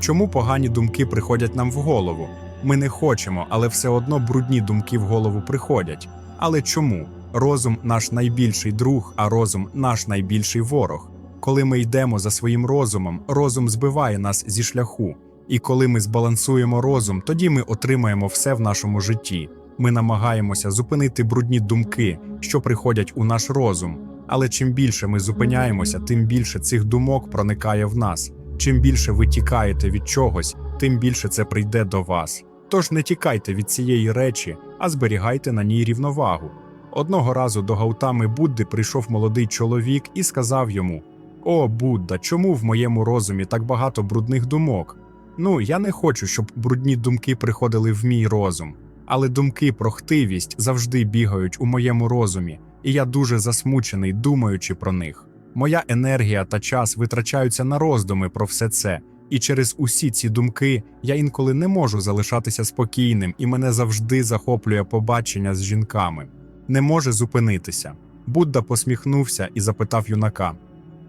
Чому погані думки приходять нам в голову? Ми не хочемо, але все одно брудні думки в голову приходять. Але чому? Розум наш найбільший друг, а розум наш найбільший ворог. Коли ми йдемо за своїм розумом, розум збиває нас зі шляху. І коли ми збалансуємо розум, тоді ми отримаємо все в нашому житті. Ми намагаємося зупинити брудні думки, що приходять у наш розум. Але чим більше ми зупиняємося, тим більше цих думок проникає в нас. Чим більше ви тікаєте від чогось, тим більше це прийде до вас. Тож не тікайте від цієї речі, а зберігайте на ній рівновагу. Одного разу до Гаутами Будди прийшов молодий чоловік і сказав йому: О, Будда, чому в моєму розумі так багато брудних думок? Ну, я не хочу, щоб брудні думки приходили в мій розум, але думки про хтивість завжди бігають у моєму розумі, і я дуже засмучений, думаючи про них. Моя енергія та час витрачаються на роздуми про все це, і через усі ці думки я інколи не можу залишатися спокійним, і мене завжди захоплює побачення з жінками. Не може зупинитися. Будда посміхнувся і запитав юнака: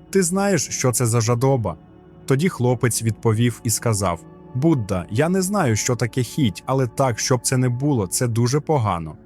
Ти знаєш, що це за жадоба? Тоді хлопець відповів і сказав: Будда, я не знаю, що таке хіть, але так, щоб це не було, це дуже погано.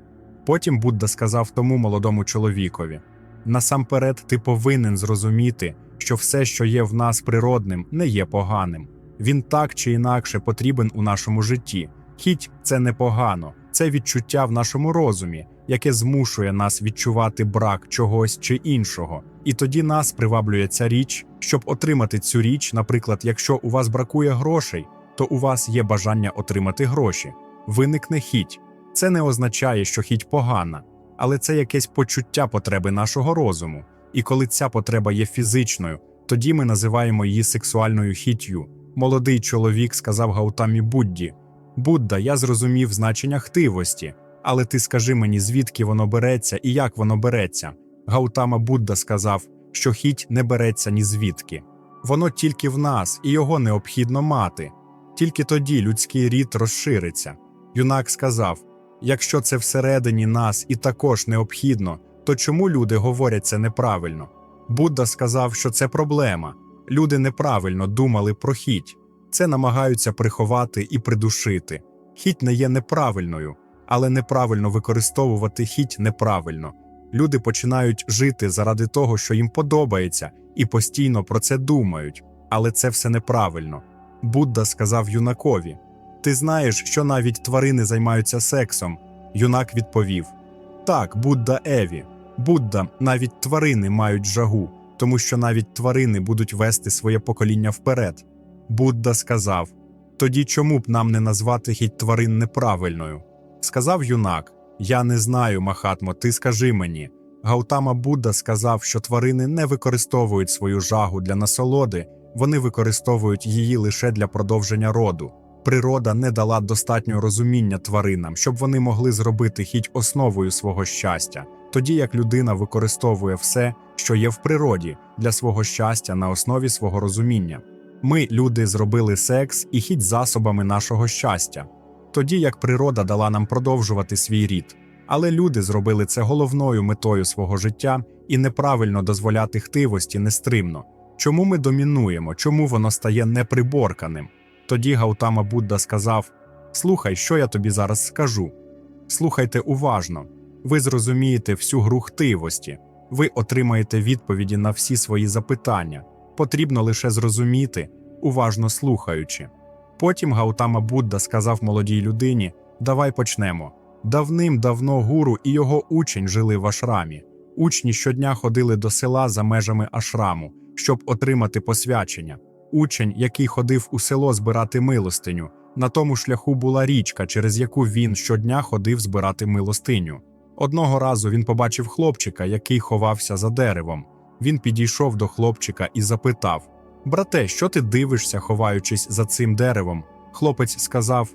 Потім Будда сказав тому молодому чоловікові: Насамперед, ти повинен зрозуміти, що все, що є в нас природним, не є поганим. Він так чи інакше потрібен у нашому житті. Хіть це не погано, це відчуття в нашому розумі, яке змушує нас відчувати брак чогось чи іншого. І тоді нас приваблює ця річ, щоб отримати цю річ, наприклад, якщо у вас бракує грошей, то у вас є бажання отримати гроші. Виникне хіть. Це не означає, що хіть погана, але це якесь почуття потреби нашого розуму. І коли ця потреба є фізичною, тоді ми називаємо її сексуальною хіттю. Молодий чоловік сказав Гаутамі Будді: Будда, я зрозумів значення хтивості, але ти скажи мені, звідки воно береться і як воно береться. Гаутама Будда сказав, що хіть не береться ні звідки. Воно тільки в нас, і його необхідно мати. Тільки тоді людський рід розшириться. Юнак сказав: якщо це всередині нас і також необхідно, то чому люди говорять це неправильно? Будда сказав, що це проблема. Люди неправильно думали про хіть. Це намагаються приховати і придушити. Хіть не є неправильною, але неправильно використовувати хіть неправильно. Люди починають жити заради того, що їм подобається, і постійно про це думають, але це все неправильно. Будда сказав юнакові: Ти знаєш, що навіть тварини займаються сексом. Юнак відповів: Так, Будда Еві. Будда, навіть тварини мають жагу, тому що навіть тварини будуть вести своє покоління вперед. Будда сказав: Тоді чому б нам не назвати хіть тварин неправильною? Сказав юнак: Я не знаю, Махатмо, ти скажи мені. Гаутама Будда сказав, що тварини не використовують свою жагу для насолоди, вони використовують її лише для продовження роду. Природа не дала достатньо розуміння тваринам, щоб вони могли зробити хіть основою свого щастя, тоді як людина використовує все, що є в природі, для свого щастя на основі свого розуміння. Ми, люди, зробили секс і хіть засобами нашого щастя, тоді як природа дала нам продовжувати свій рід. Але люди зробили це головною метою свого життя і неправильно дозволяти хтивості нестримно. Чому ми домінуємо, чому воно стає неприборканим? Тоді Гаутама Будда сказав: Слухай, що я тобі зараз скажу. Слухайте уважно, ви зрозумієте всю гру хтивості, ви отримаєте відповіді на всі свої запитання. Потрібно лише зрозуміти, уважно слухаючи. Потім Гаутама Будда сказав молодій людині: Давай почнемо. Давним-давно гуру і його учень жили в ашрамі. Учні щодня ходили до села за межами ашраму, щоб отримати посвячення. Учень, який ходив у село збирати милостиню, на тому шляху була річка, через яку він щодня ходив збирати милостиню. Одного разу він побачив хлопчика, який ховався за деревом. Він підійшов до хлопчика і запитав: Брате, що ти дивишся, ховаючись за цим деревом? Хлопець сказав: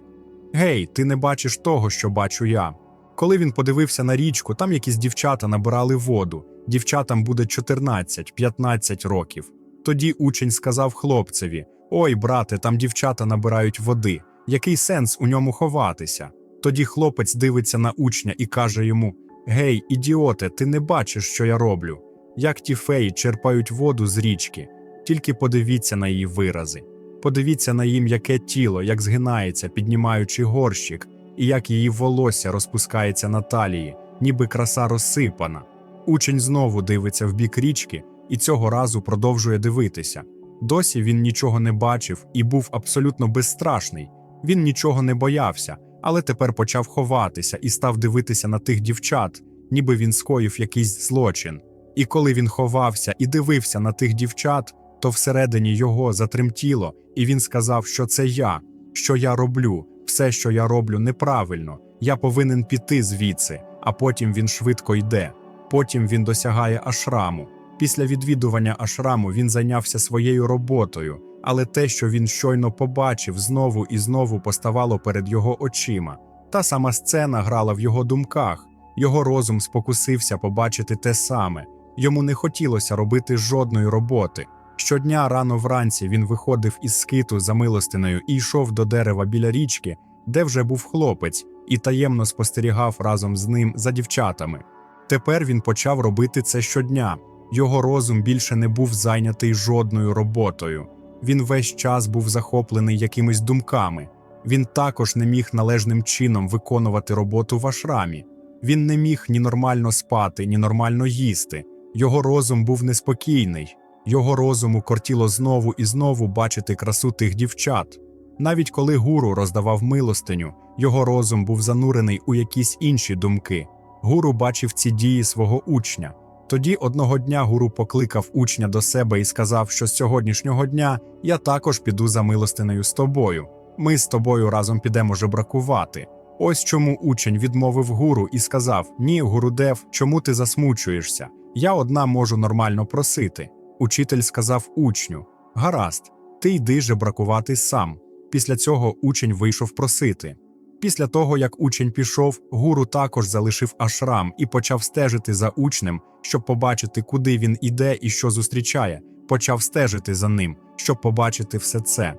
Гей, ти не бачиш того, що бачу я. Коли він подивився на річку, там якісь дівчата набирали воду. Дівчатам буде 14-15 років. Тоді учень сказав хлопцеві: Ой, брате, там дівчата набирають води. Який сенс у ньому ховатися? Тоді хлопець дивиться на учня і каже йому: Гей, ідіоте, ти не бачиш, що я роблю. Як ті феї черпають воду з річки, тільки подивіться на її вирази. Подивіться на її м'яке тіло, як згинається, піднімаючи горщик, і як її волосся розпускається на талії, ніби краса розсипана. Учень знову дивиться в бік річки і цього разу продовжує дивитися. Досі він нічого не бачив і був абсолютно безстрашний. Він нічого не боявся, але тепер почав ховатися і став дивитися на тих дівчат, ніби він скоїв якийсь злочин. І коли він ховався і дивився на тих дівчат, то всередині його затремтіло, і він сказав, що це я, що я роблю, все, що я роблю, неправильно. Я повинен піти звідси, а потім він швидко йде. Потім він досягає ашраму. Після відвідування ашраму він зайнявся своєю роботою, але те, що він щойно побачив, знову і знову поставало перед його очима. Та сама сцена грала в його думках. Його розум спокусився побачити те саме. Йому не хотілося робити жодної роботи. Щодня рано вранці він виходив із скиту за милостиною і йшов до дерева біля річки, де вже був хлопець, і таємно спостерігав разом з ним за дівчатами. Тепер він почав робити це щодня. Його розум більше не був зайнятий жодною роботою. Він весь час був захоплений якимись думками. Він також не міг належним чином виконувати роботу в ашрамі. Він не міг ні нормально спати, ні нормально їсти. Його розум був неспокійний. Його розуму кортіло знову і знову бачити красу тих дівчат. Навіть коли гуру роздавав милостиню, його розум був занурений у якісь інші думки. Гуру бачив ці дії свого учня. Тоді одного дня гуру покликав учня до себе і сказав, що з сьогоднішнього дня я також піду за милостинею з тобою. Ми з тобою разом підемо жебракувати. Ось чому учень відмовив гуру і сказав: Ні, гурудев, чому ти засмучуєшся? Я одна можу нормально просити. Учитель сказав учню: Гаразд, ти йди жебракувати сам. Після цього учень вийшов просити. Після того, як учень пішов, гуру також залишив ашрам і почав стежити за учнем, щоб побачити, куди він іде і що зустрічає, почав стежити за ним, щоб побачити все це.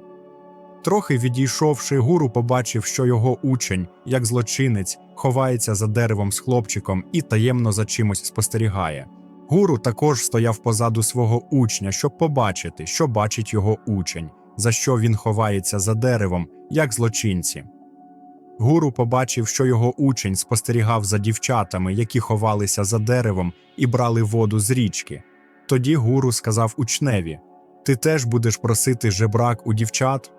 Трохи відійшовши, гуру побачив, що його учень, як злочинець, ховається за деревом з хлопчиком і таємно за чимось спостерігає. Гуру також стояв позаду свого учня, щоб побачити, що бачить його учень, за що він ховається за деревом, як злочинці. Гуру побачив, що його учень спостерігав за дівчатами, які ховалися за деревом і брали воду з річки. Тоді гуру сказав учневі: Ти теж будеш просити жебрак у дівчат?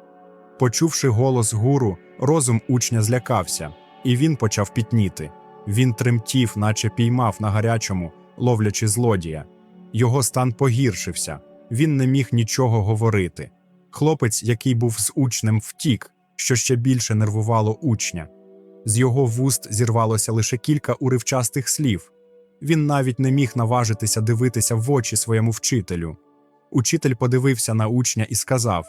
Почувши голос гуру, розум учня злякався, і він почав пітніти. Він тремтів, наче піймав на гарячому, ловлячи злодія. Його стан погіршився, він не міг нічого говорити. Хлопець, який був з учнем, втік, що ще більше нервувало учня. З його вуст зірвалося лише кілька уривчастих слів. Він навіть не міг наважитися дивитися в очі своєму вчителю. Учитель подивився на учня і сказав: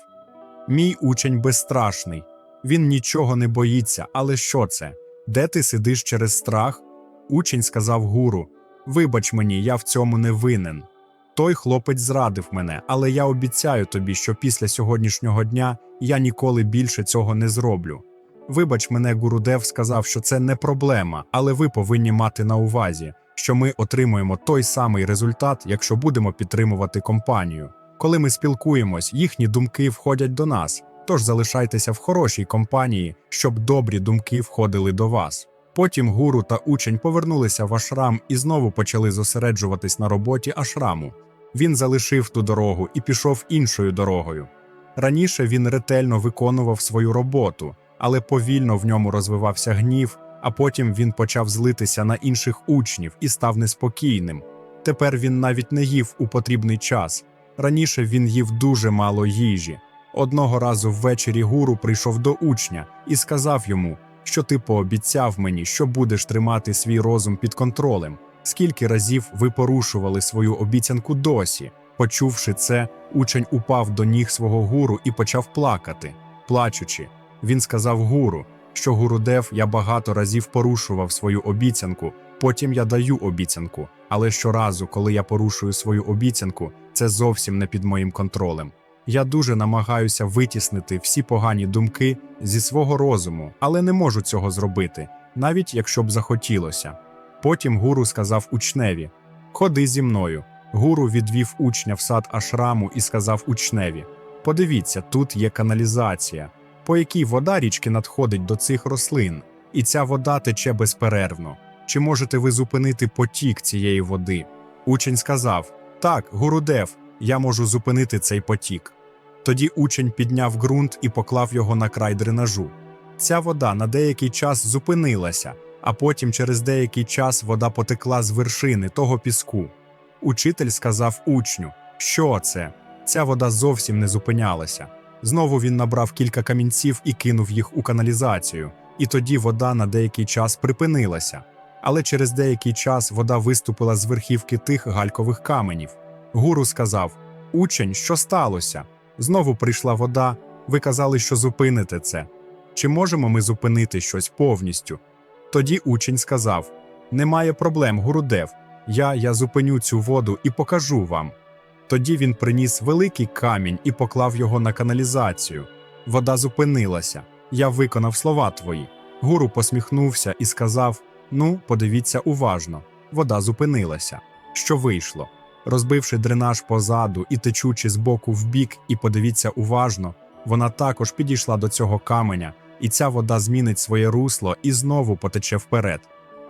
Мій учень безстрашний, він нічого не боїться, але що це? Де ти сидиш через страх? Учень сказав гуру: Вибач мені, я в цьому не винен. Той хлопець зрадив мене, але я обіцяю тобі, що після сьогоднішнього дня я ніколи більше цього не зроблю. Вибач мене, Гурудев сказав, що це не проблема, але ви повинні мати на увазі, що ми отримуємо той самий результат, якщо будемо підтримувати компанію. Коли ми спілкуємось, їхні думки входять до нас, тож залишайтеся в хорошій компанії, щоб добрі думки входили до вас. Потім гуру та учень повернулися в ашрам і знову почали зосереджуватись на роботі ашраму. Він залишив ту дорогу і пішов іншою дорогою. Раніше він ретельно виконував свою роботу, але повільно в ньому розвивався гнів, а потім він почав злитися на інших учнів і став неспокійним. Тепер він навіть не їв у потрібний час. Раніше він їв дуже мало їжі. Одного разу ввечері гуру прийшов до учня і сказав йому, що ти пообіцяв мені, що будеш тримати свій розум під контролем. Скільки разів ви порушували свою обіцянку досі? Почувши це, учень упав до ніг свого гуру і почав плакати. Плачучи, він сказав гуру, що гурудев я багато разів порушував свою обіцянку, потім я даю обіцянку, але щоразу, коли я порушую свою обіцянку, це зовсім не під моїм контролем. Я дуже намагаюся витіснити всі погані думки зі свого розуму, але не можу цього зробити, навіть якщо б захотілося. Потім гуру сказав учневі: Ходи зі мною. Гуру відвів учня в сад ашраму і сказав учневі: Подивіться, тут є каналізація, по якій вода річки надходить до цих рослин, і ця вода тече безперервно. Чи можете ви зупинити потік цієї води? Учень сказав: Так, Гурудев, я можу зупинити цей потік. Тоді учень підняв ґрунт і поклав його на край дренажу. Ця вода на деякий час зупинилася, а потім через деякий час вода потекла з вершини того піску. Учитель сказав учню, що це? Ця вода зовсім не зупинялася. Знову він набрав кілька камінців і кинув їх у каналізацію, і тоді вода на деякий час припинилася. Але через деякий час вода виступила з верхівки тих галькових каменів. Гуру сказав: Учень, що сталося? Знову прийшла вода. Ви казали, що зупините це. Чи можемо ми зупинити щось повністю? Тоді учень сказав: Немає проблем, Гурудев. Я, я зупиню цю воду і покажу вам. Тоді він приніс великий камінь і поклав його на каналізацію. Вода зупинилася. Я виконав слова твої. Гуру посміхнувся і сказав: Ну, подивіться уважно. Вода зупинилася. Що вийшло? Розбивши дренаж позаду і течучи з боку в бік, і подивіться уважно, вона також підійшла до цього каменя, і ця вода змінить своє русло і знову потече вперед.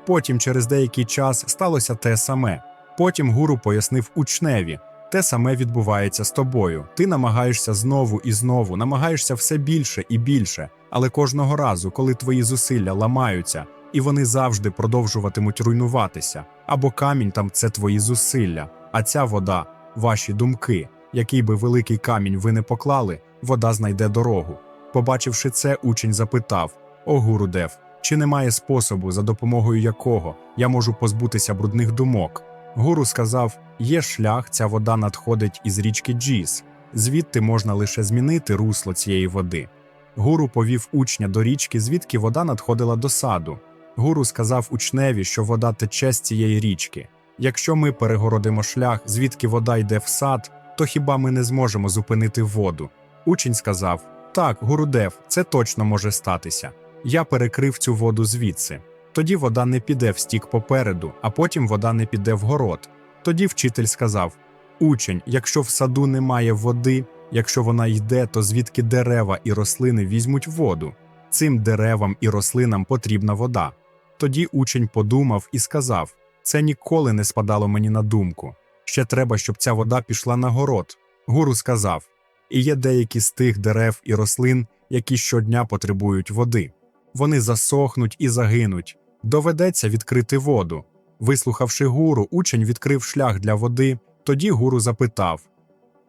Потім, через деякий час, сталося те саме. Потім гуру пояснив учневі: те саме відбувається з тобою. Ти намагаєшся знову і знову, намагаєшся все більше і більше, але кожного разу, коли твої зусилля ламаються, і вони завжди продовжуватимуть руйнуватися, або камінь там це твої зусилля, а ця вода ваші думки. Який би великий камінь ви не поклали, вода знайде дорогу. Побачивши це, учень запитав: О, Гурудев, чи немає способу, за допомогою якого я можу позбутися брудних думок? Гуру сказав: є шлях, ця вода надходить із річки Джіс, звідти можна лише змінити русло цієї води. Гуру повів учня до річки, звідки вода надходила до саду. Гуру сказав учневі, що вода тече з цієї річки. Якщо ми перегородимо шлях, звідки вода йде в сад, то хіба ми не зможемо зупинити воду? Учень сказав: Так, Гурудев, це точно може статися. Я перекрив цю воду звідси. Тоді вода не піде в стік попереду, а потім вода не піде в город. Тоді вчитель сказав: Учень, якщо в саду немає води, якщо вона йде, то звідки дерева і рослини візьмуть воду? Цим деревам і рослинам потрібна вода. Тоді учень подумав і сказав: Це ніколи не спадало мені на думку. Ще треба, щоб ця вода пішла на город. Гуру сказав: І є деякі з тих дерев і рослин, які щодня потребують води. Вони засохнуть і загинуть. Доведеться відкрити воду. Вислухавши гуру, учень відкрив шлях для води. Тоді гуру запитав: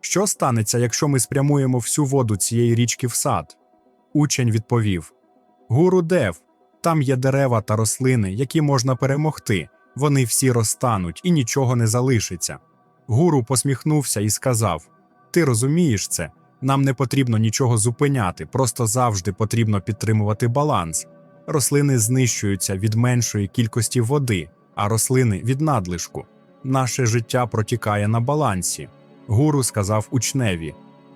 Що станеться, якщо ми спрямуємо всю воду цієї річки в сад? Учень відповів: Гуру Дев, там є дерева та рослини, які можна перемогти. Вони всі розтануть і нічого не залишиться. Гуру посміхнувся і сказав: Ти розумієш це? Нам не потрібно нічого зупиняти, просто завжди потрібно підтримувати баланс. Рослини знищуються від меншої кількості води, а рослини від надлишку. Наше життя протікає на балансі. Гуру сказав учневі: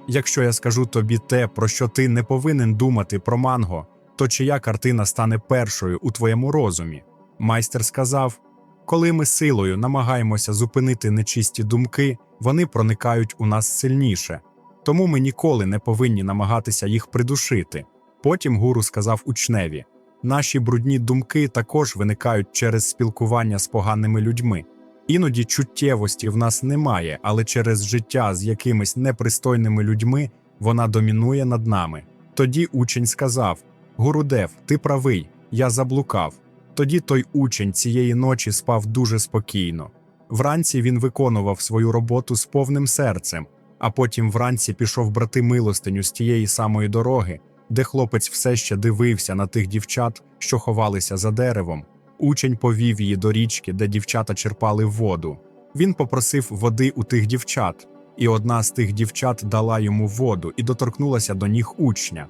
Якщо я скажу тобі те, про що ти не повинен думати про манго, то чия картина стане першою у твоєму розумі? Майстер сказав: Коли ми силою намагаємося зупинити нечисті думки, вони проникають у нас сильніше. Тому ми ніколи не повинні намагатися їх придушити. Потім гуру сказав учневі: наші брудні думки також виникають через спілкування з поганими людьми. Іноді чуттєвості в нас немає, але через життя з якимись непристойними людьми вона домінує над нами. Тоді учень сказав: Гурудев, ти правий, я заблукав. Тоді той учень цієї ночі спав дуже спокійно. Вранці він виконував свою роботу з повним серцем, а потім вранці пішов брати милостиню з тієї самої дороги, де хлопець все ще дивився на тих дівчат, що ховалися за деревом. Учень повів її до річки, де дівчата черпали воду. Він попросив води у тих дівчат, і одна з тих дівчат дала йому воду і доторкнулася до ніг учня.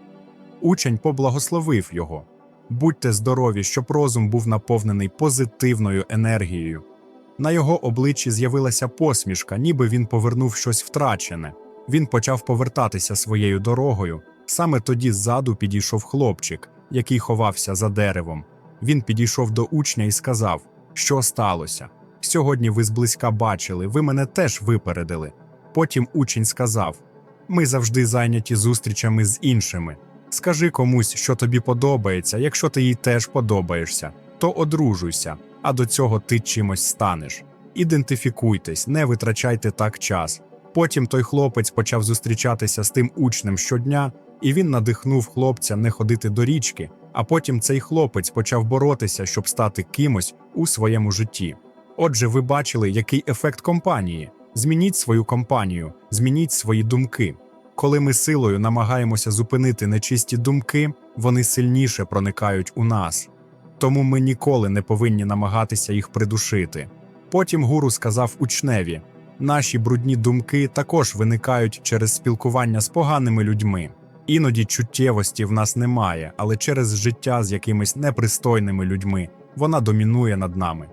Учень поблагословив його. Будьте здорові, щоб розум був наповнений позитивною енергією. На його обличчі з'явилася посмішка, ніби він повернув щось втрачене. Він почав повертатися своєю дорогою. Саме тоді ззаду підійшов хлопчик, який ховався за деревом. Він підійшов до учня і сказав, що сталося. Сьогодні ви зблизька бачили, ви мене теж випередили. Потім учень сказав: Ми завжди зайняті зустрічами з іншими. Скажи комусь, що тобі подобається, якщо ти їй теж подобаєшся, то одружуйся, а до цього ти чимось станеш. Ідентифікуйтесь, не витрачайте так час. Потім той хлопець почав зустрічатися з тим учнем щодня, і він надихнув хлопця не ходити до річки. А потім цей хлопець почав боротися, щоб стати кимось у своєму житті. Отже, ви бачили, який ефект компанії. Змініть свою компанію, змініть свої думки. Коли ми силою намагаємося зупинити нечисті думки, вони сильніше проникають у нас. Тому ми ніколи не повинні намагатися їх придушити. Потім гуру сказав учневі: наші брудні думки також виникають через спілкування з поганими людьми. Іноді чуттєвості в нас немає, але через життя з якимись непристойними людьми вона домінує над нами.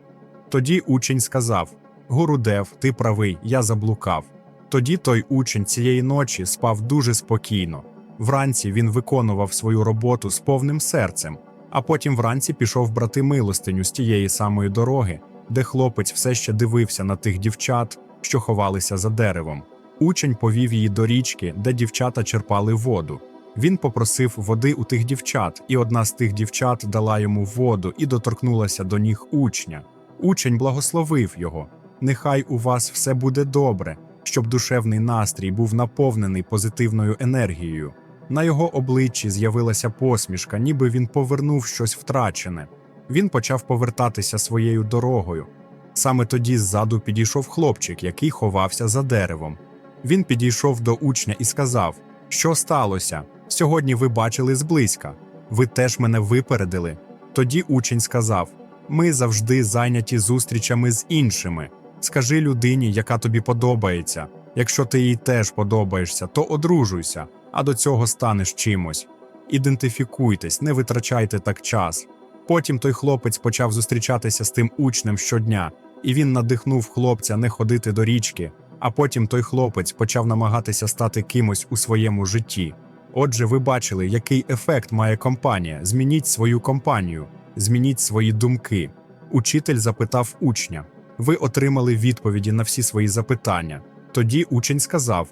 Тоді учень сказав: Гурудев, ти правий, я заблукав. Тоді той учень цієї ночі спав дуже спокійно. Вранці він виконував свою роботу з повним серцем, а потім вранці пішов брати милостиню з тієї самої дороги, де хлопець все ще дивився на тих дівчат, що ховалися за деревом. Учень повів її до річки, де дівчата черпали воду. Він попросив води у тих дівчат, і одна з тих дівчат дала йому воду і доторкнулася до ніг учня. Учень благословив його. Нехай у вас все буде добре, щоб душевний настрій був наповнений позитивною енергією. На його обличчі з'явилася посмішка, ніби він повернув щось втрачене. Він почав повертатися своєю дорогою. Саме тоді ззаду підійшов хлопчик, який ховався за деревом. Він підійшов до учня і сказав: Що сталося? Сьогодні ви бачили зблизька. Ви теж мене випередили. Тоді учень сказав: Ми завжди зайняті зустрічами з іншими. Скажи людині, яка тобі подобається. Якщо ти їй теж подобаєшся, то одружуйся, а до цього станеш чимось. Ідентифікуйтесь, не витрачайте так час. Потім той хлопець почав зустрічатися з тим учнем щодня, і він надихнув хлопця не ходити до річки. А потім той хлопець почав намагатися стати кимось у своєму житті. Отже, ви бачили, який ефект має компанія. Змініть свою компанію, змініть свої думки. Учитель запитав учня. Ви отримали відповіді на всі свої запитання. Тоді учень сказав: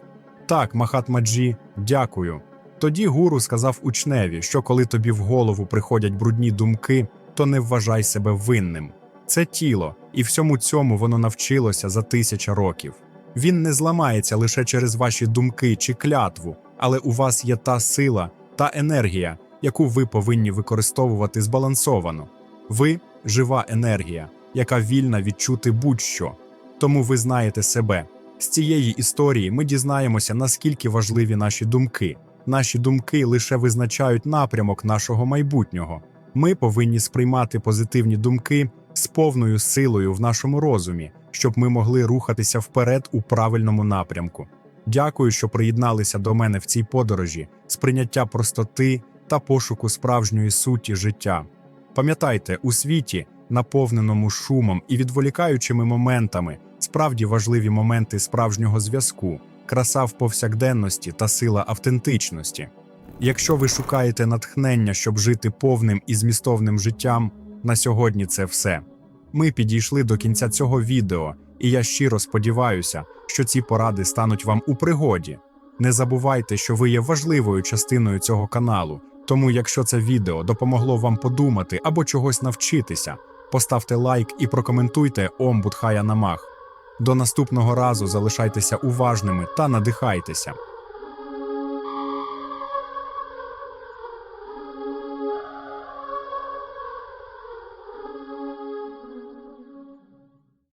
Так, Махатмаджі, дякую. Тоді гуру сказав учневі, що коли тобі в голову приходять брудні думки, то не вважай себе винним. Це тіло, і всьому цьому воно навчилося за тисяча років. Він не зламається лише через ваші думки чи клятву, але у вас є та сила, та енергія, яку ви повинні використовувати збалансовано. Ви жива енергія, яка вільна відчути будь-що. Тому ви знаєте себе. З цієї історії ми дізнаємося, наскільки важливі наші думки. Наші думки лише визначають напрямок нашого майбутнього. Ми повинні сприймати позитивні думки з повною силою в нашому розумі, щоб ми могли рухатися вперед у правильному напрямку. Дякую, що приєдналися до мене в цій подорожі, сприйняття простоти та пошуку справжньої суті життя. Пам'ятайте, у світі, наповненому шумом і відволікаючими моментами, справді важливі моменти справжнього зв'язку, краса в повсякденності та сила автентичності. Якщо ви шукаєте натхнення, щоб жити повним і змістовним життям, на сьогодні це все. Ми підійшли до кінця цього відео, і я щиро сподіваюся, що ці поради стануть вам у пригоді. Не забувайте, що ви є важливою частиною цього каналу, тому якщо це відео допомогло вам подумати або чогось навчитися, поставте лайк і прокоментуйте омбудхая Намах. До наступного разу залишайтеся уважними та надихайтеся.